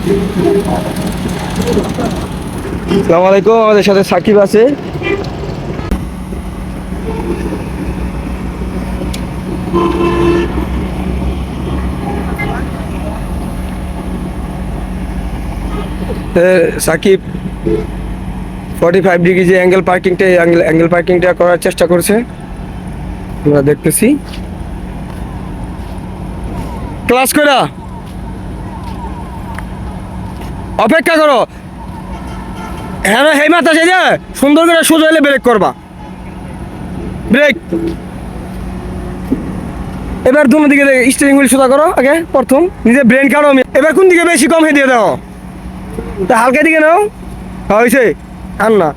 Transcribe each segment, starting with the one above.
আসসালামু আলাইকুম, আমাদের সাথে সাকিব আছে। সাকিব ফর্টি ফাইভ ডিগ্রি যে অ্যাঙ্গেল পার্কিংটা অ্যাঙ্গেল অ্যাঙ্গেল পার্কিংটা করার চেষ্টা করছে। আমরা দেখতেছি। ক্লাস করা অপেক্ষা করো। হ্যাঁ হেই মাথা যে সুন্দর করে সোজা হলে ব্রেক করবা। ব্রেক এবার দুনো দিকে স্টিয়ারিং হুইল সোজা করো, আগে প্রথম নিজে ব্রেন আমি। এবার কোন দিকে বেশি কম দিয়ে দাও? তা হালকা দিকে নাও। হয়েছে আর না।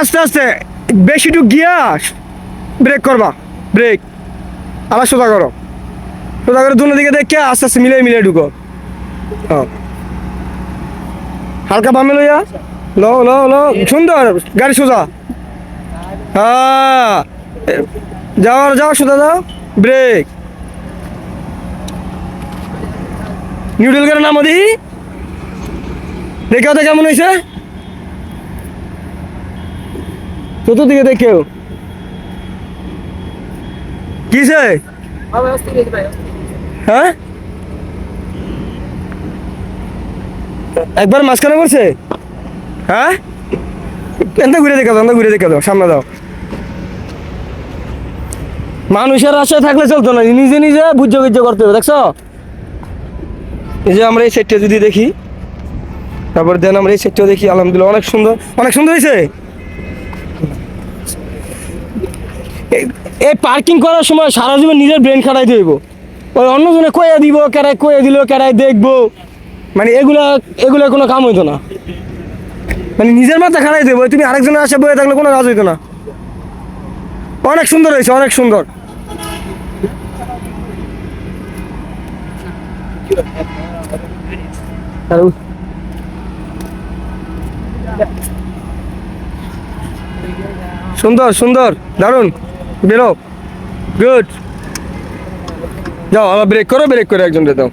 আস্তে আস্তে, বেশি টুক গিয়া ব্রেক করবা। ব্রেক আবার সোজা করো। সোজা করে দুনো দিকে দেখে আস্তে আস্তে মিলে মিলে ঢুকো। হ্যাঁ। হালকা বামে লইয়া। লো লো লো সুন্দর গাড়ি সোজা। হ্যাঁ। এ- যাও যাও সোজা যাও। ব্রেক। নিউডেল করে নামো দিহি দেখে ওটা কেমন হয়েছে চতুর্দিকে দেখেও। কিসে হ্যাঁ? একবার মাঝখানে করছে হ্যাঁ? এনতে ঘুরে দেখা দাও ঘুরে দেখা দাও সামনে দাও। মানুষের আশায় থাকলে চলতো না, নিজে নিজে বুঝ্য বুঝ্য করতে হবে, দেখছ? এই যে আমরা এই সেটটা যদি দেখি, তারপর দেন আমরা এই সেটটাও দেখি, আলহামদুলিল্লাহ, অনেক সুন্দর অনেক সুন্দর হয়েছে। এই পার্কিং করার সময় সারা জীবন নিজের ব্রেন খাটাই দিব ওই অন্যজনে কয়ে দিব কেরাই কয়ে দিল কেরাই দেখব। মানে এগুলা এগুলা কোনো কাম হইতো না। মানে নিজের মাথা খাটাই দেবো তুমি আরেকজনের আসে বয়ে থাকলে কোনো কাজ হইতো না। অনেক সুন্দর হয়েছে অনেক সুন্দর। সুন্দর সুন্দর। দারুণ বেরো। গুড। যাও আবার ব্রেক করো ব্রেক করে একজন দাও।